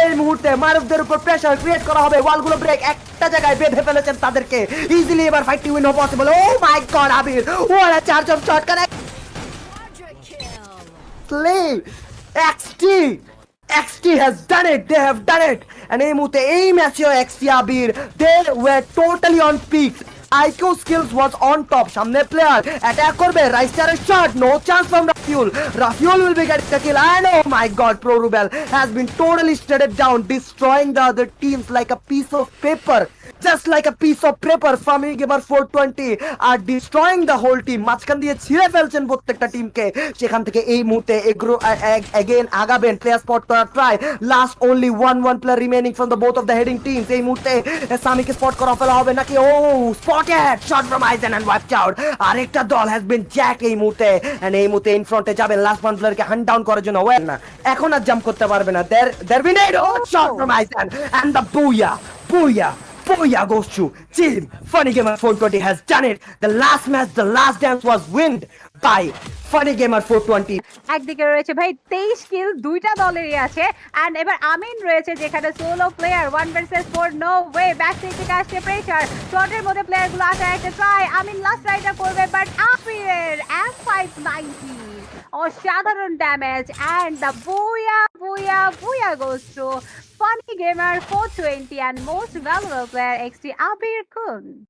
এই মুহূর্তে মারুফদের উপর প্রেসার ক্রিয়েট করা হবে ওয়ালগুলো ব্রেক একটা জায়গায় বেঁধে ফেলেছেন তাদেরকে ইজিলি এবার ফাইটটি win possible oh my god Abir a charge of shot connect slay. XT. XT has done it. They have done it. And এই মুহূর্তে এই ম্যাচে XT Abir, they were totally on peak. IQ skills was on top. সামনে player attack করবে রাইস্টারের shot no chance from Rafiul Rafiul will be getting the kill and oh my god Pro Rubel has been totally shredded down destroying the other teams like a piece of paper just like a piece of paper Fami Gamer 420 are destroying the whole team মাঝখান দিয়ে ছিঁড়ে ফেলছেন প্রত্যেকটা টিমকে সেখান থেকে এই মুহূর্তে এগ্রো এগেন আগাবেন প্লেয়ার স্পট করার try last only one one player remaining from the both of the heading teams এই মুহূর্তে সামিকে স্পট করা ফেলা হবে নাকি ও spotted shot from Aizen and wiped out আরেকটা দল হ্যাজ বিন জ্যাক এই মুহূর্তে। এন্ড এই মুহূর্তে ইন ফ্রন্টে যাবেন লাস্ট ওয়ান প্লেয়ারকে হান্ট ডাউন করার জন্য। ওয়েল না, এখন আর জাম্প করতে পারবে না। There there been oh shot from Aizen and the booyah booyah Boya goes to Team Funnygamer 420 has done it. The last match, the last dance was win by Funnygamer 420. একদিকে রয়েছে ভাই 23 কিল দুইটা দলেরই আছে এন্ড এবার আমিন রয়েছে যেখানে solo player 1 versus 4 no way back side থেকে আসছে প্রেসার শর্টের মধ্যে প্লেয়ারগুলো আসা একটা ট্রাই আমিন লাস্ট ট্রাইটা করবে বাট আফিরের F590 Oh, or Shadarun damage and the Booyah Booyah Booyah goes to Funny Gamer 420 and most valuable player XT Abir Kun.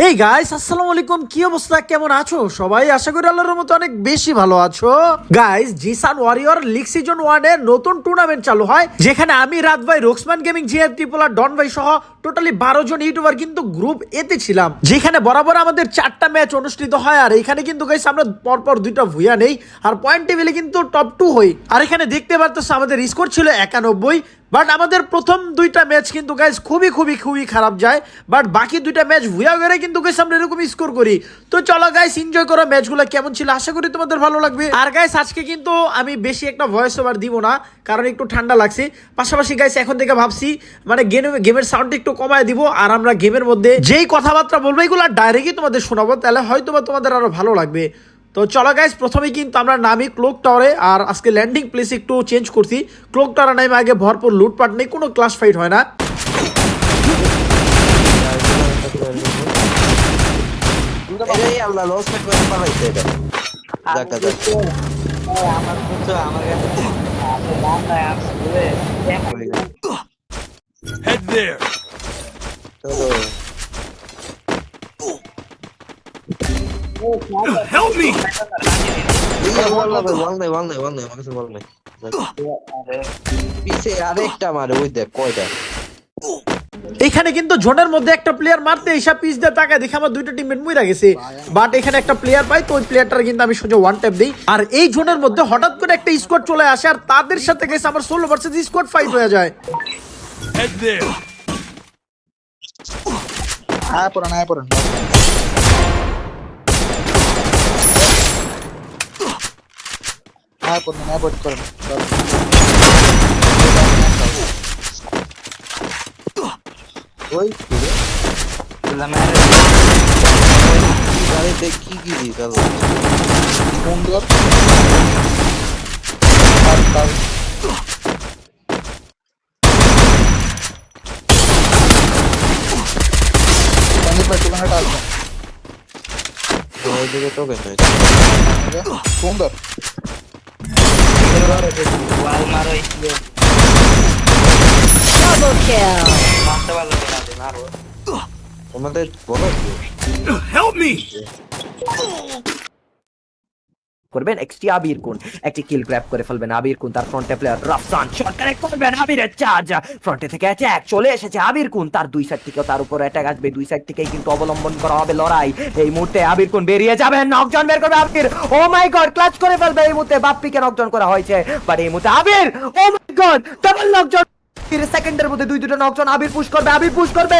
Hey guys আসসালামু আলাইকুম। কি অবস্থা? কেমন আছো? সবাই আশা করি আল্লাহর মতো অনেক বেশি ভালো আছো। Guys Jisan warrior league season ওয়ানে নতুন টুর্নামেন্ট চালু হয়, যেখানে আমি, রাত ভাই রোক্সমান গেমিং জিএফ ত্রিপুলা ডন ভাই সহ টোটালি বারো জন ইউটিউবার কিন্তু গ্রুপ এতে ছিলাম, যেখানে বরাবর আমাদের চারটা ম্যাচ অনুষ্ঠিত হয়। আর এখানে কিন্তু গাইস আমরা পরপর দুইটা ভুইয়া নেই। আর পয়েন্ট টেবিলে কিন্তু টপ টু হই। আর এখানে দেখতে পারতেছো, আমাদের স্কোর ছিল একানব্বই। বাট আমাদের প্রথম দুইটা ম্যাচ কিন্তু গাইজ খুবই খুবই খুবই খারাপ যায়। বাট বাকি দুইটা ম্যাচ ভুয়া করে কিন্তু গাইস আমরা এরকম স্কোর করি। তো চলো গাইস এনজয় করো ম্যাচগুলো কেমন ছিল? আশা করি তোমাদের ভালো লাগবে। আর গাইস আজকে কিন্তু আমি বেশি একটা ভয়েস ওভার দিব না, কারণ একটু ঠান্ডা লাগছে। পাশাপাশি গাইস এখন থেকে ভাবছি মানে গেমের সাউন্ড একটু কমায় দিব, আর আমরা গেমের মধ্যে যেই কথাবার্তা বলব, এগুলো ডাইরেক্টই তোমাদের শোনাবো, তাহলে হয়তো বা তোমাদের আরও ভালো লাগবে। তো চলো গাইজ প্রথমেই কিন্তু আমরা নামি ক্লোক টাওয়ারে আর আজকে ল্যান্ডিং প্লেস একটু চেঞ্জ করছি। ক্লোক টাওয়ারে নামে আগে ভরপুর লুটপাট নেই কোনো ক্লাস ফাইট হয় না। এই আল্লাহ দেখ কয়টা এখানে কিন্তু জোনের মধ্যে একটা প্লেয়ার মারতে এইসব পিস দিয়ে তাকায় দেখে আমার দুইটা টিমমেট মুইরা গেছে। বাট এখানে একটা প্লেয়ার পাই তো ওই প্লেয়ারটার কিন্তু আমি সোজা ওয়ান ট্যাপ দিই। আর এই জোনের মধ্যে হঠাৎ করে একটা স্কোয়াড চলে আসে আর তাদের সাথে গেছে আমার ষোলো ভার্সেস স্কোয়াড ফাইট হয়ে যায়. আয় পড়েন আয় পড়েন। আয় পড়েন আয় পড়েন করেন ওই আরে দেখ কি কি দিস আল্লাহ সুন্দর ওই দিকে তো কেন সুন্দর ওয়াল মারো ইসলে ডাবল কিল মারতে পারল না দিন মারো আমাদের বলো Help me! করবেন? এক্সটি আবির কোন একটি কিল গ্র্যাব করে ফেলবেন। আবির কোন তার ফ্রন্টে প্লেয়ার রাফসান শট কানেক্ট করবেন আবিরের চার্জ ফ্রন্টে থেকে অ্যাটাক চলে এসেছে আবির কোন তার দুই সাইড থেকেও তার উপর অ্যাটাক আসবে। দুই সাইড থেকেই কিন্তু অবলম্বন করা হবে লড়াই। এই মুহূর্তে আবির কোন বেরিয়ে যাবেন নকজন বের করবে আবির। ও মাই গড ক্লাচ করে ফেলবে। এই মুহূর্তে বাপ্পিকে নকজন করা হয়েছে। বাট এই মুহূর্তে আবির ও মাই গড ডাবল নকজন সেকেন্ডের মধ্যে দুই, দুটো নকজন আবির পুশ করবে, আবির পুশ করবে।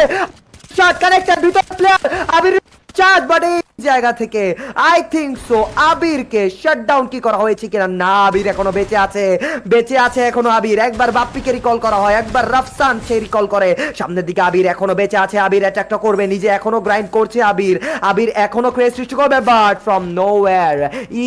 শট কানেক্টেড দুটো প্লেয়ার আবির চার্জ বাট এই জায়গা থেকে। আই থিঙ্ক সো আবিরকে শাটডাউন কি করা হয়েছে কিনা? না, আবির এখনও বেঁচে আছে। বেঁচে আছে এখনও আবির। একবার বাপ্পিকে রিকল করা হয়, একবার রাফসান সে রিকল করে। সামনের দিকে আবির এখনও বেঁচে আছে, আবির অ্যাটাকটা করবে, নিজে এখনও গ্রাইন্ড করছে আবির। আবির এখনও ক্রেজ সৃষ্টি করবে but from nowhere E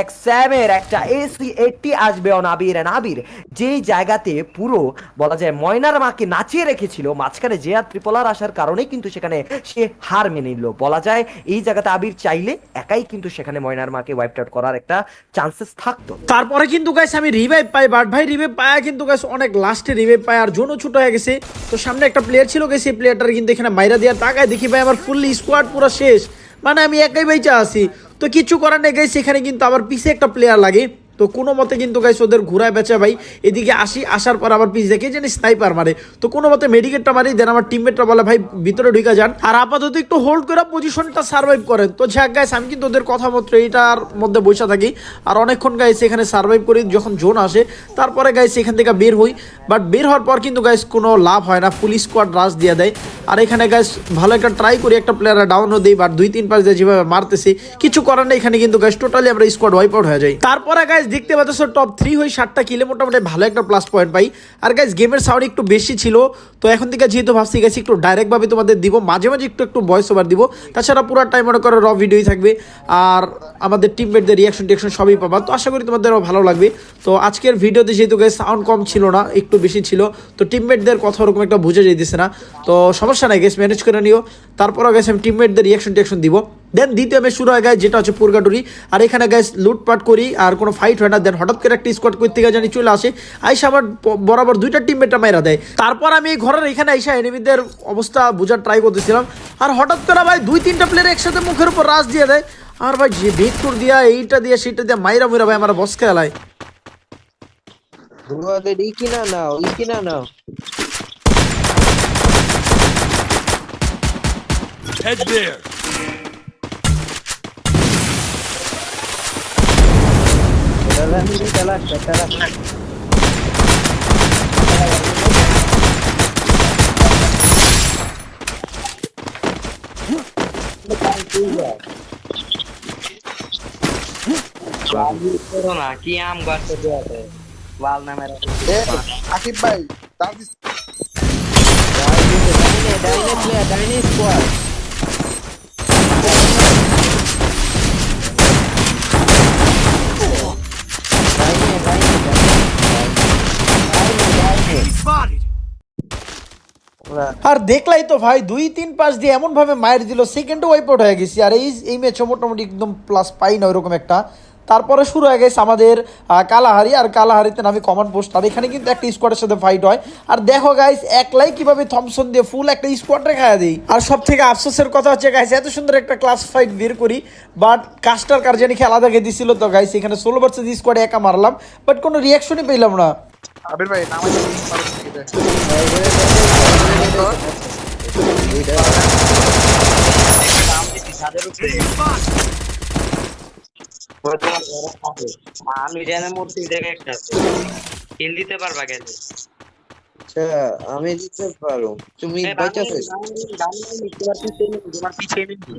X সেভের একটা এসি এইটটি আসবে অন আবির এন্ড আবির। যেই জায়গাতে পুরো, বলা যায়, ময়নার মাকে নাচিয়ে রেখেছিল, মাঝখানে যে আর ত্রিপলার আসার কারণেই কিন্তু সেখানে সে হার মেনে নিল। বলা যায়, এই জায়গাতে আবির চাইলে একাই কিন্তু সেখানে ময়নার মাকে ওয়াইপ আউট করার একটা চান্সেস থাকতো। তারপরে কিন্তু গাইস আমি রিভাইভ পাই বাট ভাই রিভাইভ পায় কিন্তু গাইস অনেক লাস্টে রিভাইভ পায় আর জোনও ছোট হয়ে গেছে। তো সামনে একটা প্লেয়ার ছিল গেছে সেই প্লেয়ারটার কিন্তু এখানে মাইরা দেওয়ার তাকায় দেখি ভাই আমার ফুল স্কোয়াড পুরো শেষ। মানে আমি একাই বাইচা আছি। তো কিছু করার নেই গাইস এখানে কিন্তু আবার পিছে একটা প্লেয়ার লাগে। তো কোনো মতে কিন্তু গাইস ওদের ঘুরায় বেচা ভাই। এদিকে আসি, আসার পর আবার পিছ দেখে জানি স্নাইপার মারে। তো কোনো মতে মেডিকেটটা মারি দেন আমার টিমমেটটা বলে, ভাই, ভিতরে ঢুকে যান। আর আপাতত একটু হোল্ড করে পজিশনটা সার্ভাইভ করেন। তো যাক গাইস আমি কিন্তু ওদের কথা মতো এইটার মধ্যে বসে থাকি। আর অনেকক্ষণ গাইস এখানে সার্ভাইভ করি, যখন জোন আসে, তারপরে গাইস এখান থেকে বের হই। বাট বের হওয়ার পর কিন্তু গাইস কোনো লাভ হয় না পুলিশ স্কোয়াড রাশ দিয়ে দেয়। আর এখানে গাইস ভালো একটা ট্রাই করি, একটা প্লেয়ার ডাউনও দিই বাট দুই, তিন পাঁচ দিয়ে যেভাবে মারতেছি, কিছু করার নেই। এখানে কিন্তু গাইস টোটালি আমরা স্কোয়াড ওয়াইপ আউট হয়ে যাই। তারপরে গাইস দেখতে পাচ্ছ টপ থ্রি হয়ে সাতটা কিলে মোটামুটি ভালো একটা প্লাস পয়েন্ট পাই। আর গাইস গেমের সাউন্ড একটু বেশি ছিল, তো এখন থেকে যেহেতু ভাবছি গেছি একটু ডাইরেক্টভাবে তোমাদের দিব, মাঝে মাঝে একটু একটু ভয়েস ওভার দিব। তাছাড়া পুরো টাইম মনে করো র ভিডিওই থাকবে, আর আমাদের টিমমেটদের রিয়াকশন টিয়াকশন সবই পাবা। তো আশা করি তোমাদেরও ভালো লাগবে। তো আজকের ভিডিওতে যেহেতু গাইস সাউন্ড কম ছিল না, একটু বেশি ছিল, তো টিমমেটদের কথা ওরকম একটা বুঝে যেতেছে না। তো সমস্যা নাই গেস ম্যানেজ করে নিও। তারপরও গেছে আমি টিমমেটদের রিয়াকশন টিয়াকশন দিব। দেন দ্বিতীয় ম্যাচ শুরু হয়ে গেছে যেটা হচ্ছে পুরগাটুরি আর এখানে গ্যাস লুটপাট করি আর কোনো ফাইট হয় না। দেন হঠাৎ করে একটা স্কোয়াড করতে গিয়ে জানি চলে আসে। আইসা আমার ব- বরাবর দুইটা টিম টিমমেটটা মাইরা দেয়। তারপর আমি এই ঘরের এখানে আইসা এনিমিদের অবস্থা বোঝার ট্রাই করতেছিলাম। আর হঠাৎ করে ভাই দুই তিনটা প্লেয়ার একসাথে মুখের উপর রাশ দিয়ে দেয়। আর ভাই যে ভেক্টর দিয়া এইটা দিয়ে সেইটা দিয়ে মাইরা মুইরা ভাই আমার বস খেলায়। তোমাদের ই কিনা নাও ই কিনা নাও। Head there. চালা করো না কি আম গাছ আছে ওয়াল নামের আকিব ভাই ডাইনে ডাইনে প্লেয়ার ডাইনে স্কোয়াড ডাইনে ডাইনে ডাইনে Spotted. ওরা আর দেখলাই তো ভাই, দুই, তিন পাঁচ দিয়ে এমন ভাবে মায়ের দিল সেকেন্ডও ওয়াইপ আউট হয়ে গেছি। আর এই এই ম্যাচও মোটামুটি একদম প্লাস পাই না ওইরকম একটা। তারপরে শুরু হয়ে গেছে আমাদের কালাহারি। আর কালাহারিতে নামি কমান্ড পোস্ট আর এখানে কিন্তু একটা স্কোয়াডের সাথে ফাইট হয়। আর দেখো গাইস একলাই কীভাবে থমসন দিয়ে ফুল একটা স্কোয়াড রেখা দিই আর সব থেকে আফসোসের কথা হচ্ছে গাইস এত সুন্দর একটা ক্লাস ফাইট বের করি। বাট কাস্টার কার জানি খেলা দেখে দিছিল তো গাইস এখানে ষোলো ভার্সেস স্কোয়াডে একা মারলাম। বাট কোনো রিয়াকশনই পেলাম না। আবির ভাই থাকে। আমি জানি মূর্তি দেখে একটা কিল দিতে পারবা গেলে আচ্ছা আমি দিতে পারো। তুমি বাঁচাছো তোমার পিছিয়ে নিবি,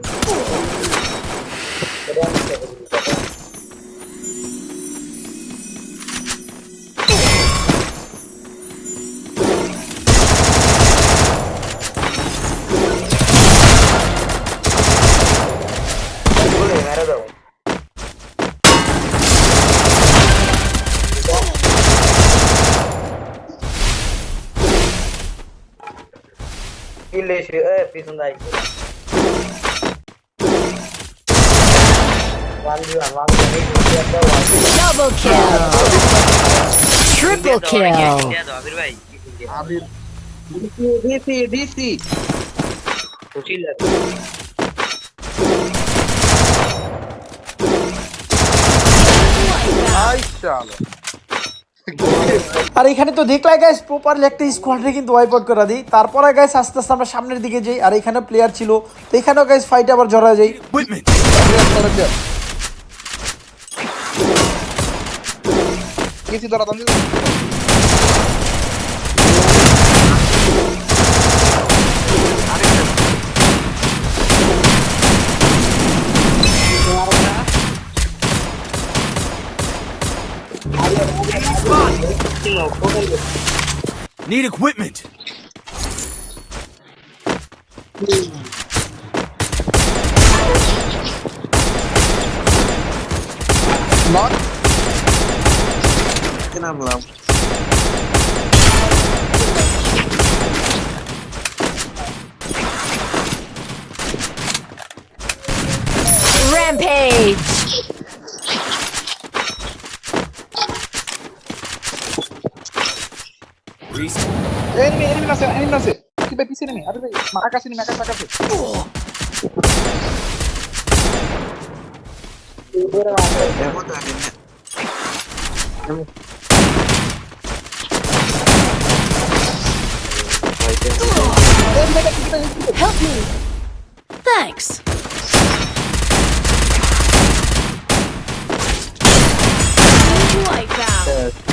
কিল এসে এ পিছন দাই one D one one D Double kill. Triple kill. Abir ভাই আবির ডিসি ডিসি খুশি আই চালো আর এখানে তো দেখলাই গাইস প্রপারলি একটা স্কোয়াডে কিন্তু ওয়াইপ আউট করা দিই। তারপরে গাইস আস্তে আস্তে আমরা সামনের দিকে যাই আর এখানে প্লেয়ার ছিল। তো এখানেও গাইস ফাইট আবার জড়া যাই. কিছু ধরা Need equipment. Mark. I'm. Rampage. আছে এনিমি আছে কি ভাই পিছনে নেই আরে ভাই আকাশ এনিমি আকাশ আকাশে দেখো তো আগে না। Help me. Thanks. Wipeout. এই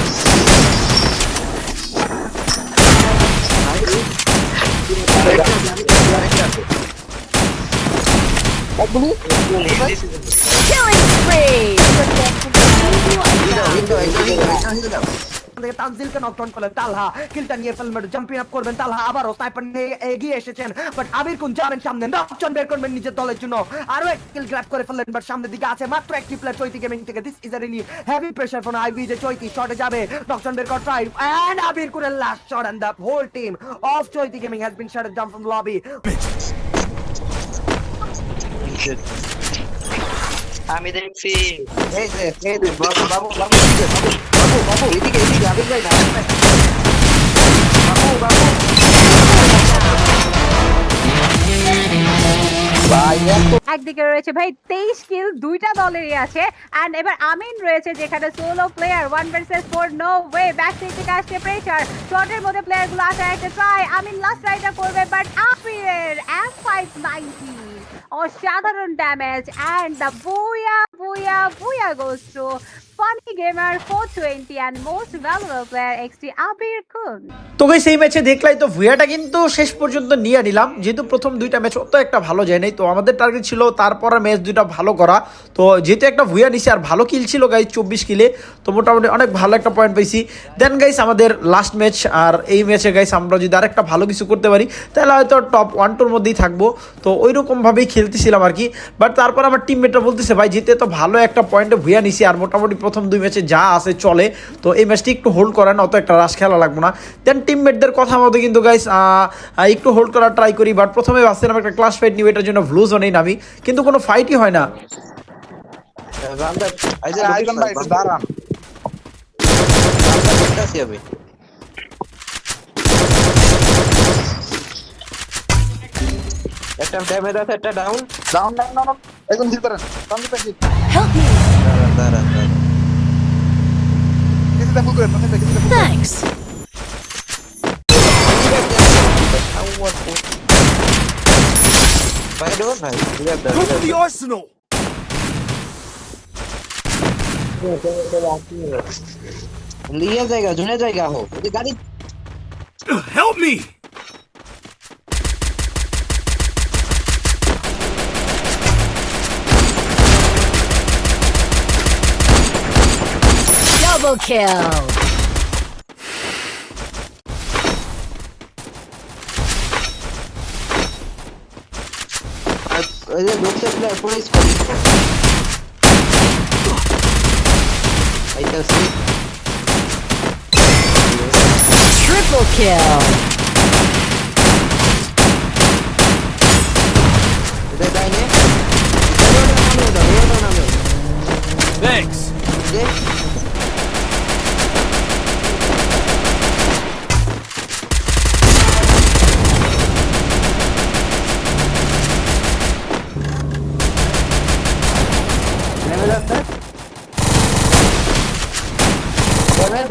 Killing spree. তানজিলকে নকডাউন করলেন তালহা কিলটা নিয়ে ফেলবেন জাম্পিং আপ করবেন তালহা আবারও স্নাইপার নিয়ে এগিয়ে এসেছেন বাট আবির কোন যাবেন সামনে নকশন বের করবেন নিজের দলের জন্য আরও এক কিল গ্র্যাব করে ফেললেন বাট সামনের দিকে আছে মাত্র একটি প্লেয়ার চৈতি গেমিং থেকে this is really heavy pressure from Ivy যে চৈতি শটে যাবে নকশন বের কর ট্রাই এন্ড আবির করে last shot and the whole team of Chaiti gaming has been shutted down from lobby আমি দেখছি এই যে এই যে বাবু বাবু বাবু এদিকে, বাবু বাবু বাবু এদিকে এদিকে আবির ভাই না আবির ভাই। বাবু বাবু। একদিকে রয়েছে ভাই তেইশ কিল দুইটা দলেরই আছে। এন্ড এবার আমিন রয়েছে যেখানে solo player one versus four no way back side থেকে আসছে প্রেসার শর্টের মধ্যে প্লেয়ারগুলো আসার একটা ট্রাই আমিন লাস্ট ট্রাইটা করবে বাট আপিরের এম ফাইভ নাইনটি অসাধারণ damage and the booyah booyah booyah goes to gamer four twenty and most valuable player XT Abir Kun তো গাইস এই ম্যাচে দেখলাই তো ভুয়াটা কিন্তু শেষ পর্যন্ত নিয়ে নিলাম। যেহেতু প্রথম দুইটা ম্যাচ অত একটা ভালো যায় নাই, তো আমাদের টার্গেট ছিল তারপর ম্যাচ দুইটা ভালো করা। তো যেহেতু একটা ভুয়া নিছি আর ভালো কিল ছিল গাইস চব্বিশ কিলে তো মোটামুটি অনেক ভালো একটা পয়েন্ট পাইছি। দেন গাইস আমাদের লাস্ট ম্যাচ আর এই ম্যাচে গাইস আমরা যদি আরেকটা ভালো কিছু করতে পারি, তাহলে হয়তো টপ ওয়ান টুর মধ্যেই থাকব। তো ওই রকমভাবেই খেলতেছিলাম আর কি। বাট তারপর আমার টিমমেটরা বলতেছে, ভাই জিতে তো ভালো একটা পয়েন্টে ভুয়া নিছি আর মোটামুটি প্রথম দুই ম্যাচে যা আছে চলে। তো এই ম্যাচটি একটু হোল্ড করেন অত একটা রাশ খেলা লাগবো না। দেন টিমমেটদের কথা মতো কিন্তু গাইস একটু হোল্ড করার ট্রাই করি বাট প্রথমে ভাবছিলাম একটা ক্লাস ফাইট নিব এটার জন্য ভ্লু জোনেই নামি। কিন্তু কোনো ফাইটই হয় না। একটু দাঁড়ান। দেখতাছি একটা ড্যামেজ আছে একটা ডাউন ডাউন ডাউন ডাউন একদম হিল করেন ডাউন দিতে হিল Help me. দাঁড়ান দাঁড়ান। দাঁড়ান কিছুটা ফুল করেন কিছুটা কিছুটা ফুল করেন Thanks. ভাই ডোন ভাই লিয়ার দা Go to the arsenal! লিয়ার জায়গা জুনে জায়গা হোক এই যে গাড়ি Help me! Double kill. এই যে ঢুকছে প্লেয়ার পুরো স্কোর আইতাছি Triple kill.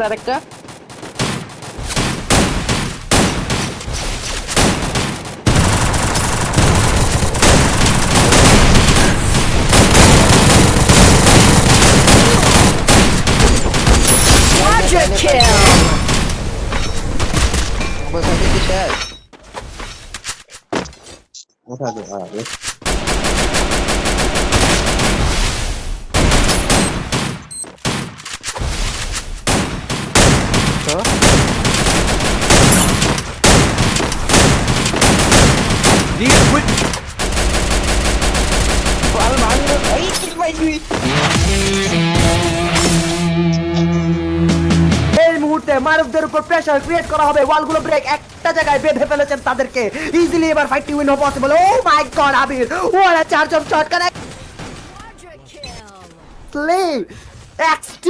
ഇറക്കുക kill! What was I going to do? What happened? Ah, this. উপর প্রেসার ক্রিয়েট করা হবে ওয়ালগুলো ব্রেক একটা জায়গায় বেঁধে ফেলেছেন তাদেরকে ইজিলি এবার ফাইটটি win possible oh my god Abir a charge of shot connect play. XT!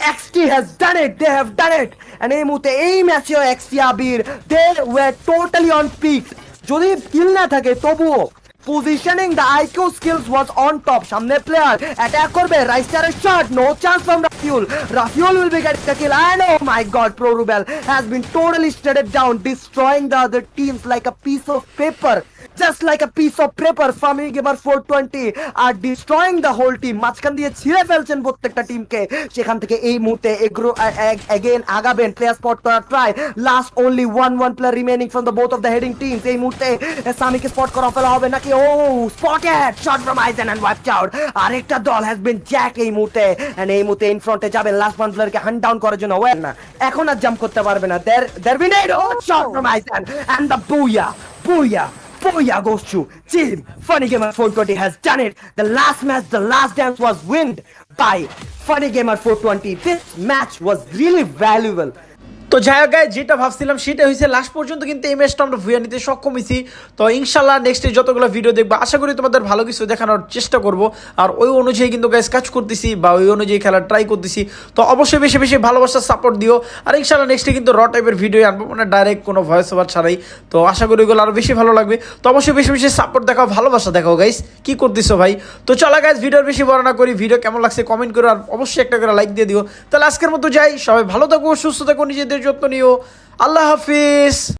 XT has done it. They have done it. And এই মুহূর্তে এই ম্যাচেও XT Abir they were totally on peak. যদি কিল না থাকে, তবুও positioning the IQ skills was on top সামনে player attack করবে রাইস্টারের shot no chance from Rafiul Rafiul will be getting the kill and oh my god pro Rubel has been totally stated down destroying the other teams like a piece of paper just like a piece of paper farming gamer four twenty R destroying the whole team মাঝখান দিয়ে ছিঁড়ে ফেলছেন প্রত্যেকটা টিমকে সেখান থেকে এই মুহূর্তে এগ্রো এগেন আগাবেন। প্লেয়ার স্পট করার try last only one one player remaining from the both of the heading teams এই মুহূর্তে সামিকে স্পট করা ফেলা হবে নাকি ও spotted shot from Aizen and wiped out আরেকটা দল হ্যাজ বিন জ্যাক এই মুহূর্তে। এন্ড এই মুহূর্তে ইন ফ্রন্টে যাবেন লাস্ট ওয়ান প্লেয়ারকে হান্ট ডাউন করার জন্য। ওয়েল না এখন আর জাম্প করতে পারবে না। দের দের been oh shot from Aizen and the booyah booyah Booyah goes to Team Funny Gamer 420 has done it. The last match, the last dance was won by Funny Gamer 420. This match was really valuable. তো যাই হোক যেটা ভাবছিলাম সেটা হয়েছে last পর্যন্ত কিন্তু এই ম্যাচটা আমরা ভুয়া নিতে সক্ষম হয়েছি। তো ইনশাল্লাহ নেক্সট যতগুলো ভিডিও দেখব, আশা করি তোমাদের ভালো কিছু দেখানোর চেষ্টা করব। আর ওই অনুযায়ী কিন্তু গাইজ কাজ করতেছি বা ওই অনুযায়ী খেলার ট্রাই করতেছি। তো অবশ্যই বেশি বেশি ভালোবাসার সাপোর্ট দিও। আর ইনশাল্লাহ নেক্সটে কিন্তু র টাইপের ভিডিও আনব মানে ডাইরেক্ট কোনো ভয়েস ওভার ছাড়াই। তো আশা করি ওইগুলো আরও বেশি ভালো লাগবে। তো অবশ্যই বেশি বেশি সাপোর্ট দেখাও, ভালোবাসা দেখাও গাইস কি করতেছো ভাই? তো চলা গাইজ ভিডিওর বেশি বর্ণনা করি। ভিডিও কেমন লাগছে কমেন্ট করো। আর অবশ্যই একটা করে লাইক দিয়ে দিও। তাহলে আজকের মতো যাই। সবাই ভালো থাকো, সুস্থ থাকো, নিজেদের যত্ন নিও। আল্লাহ হাফিজ।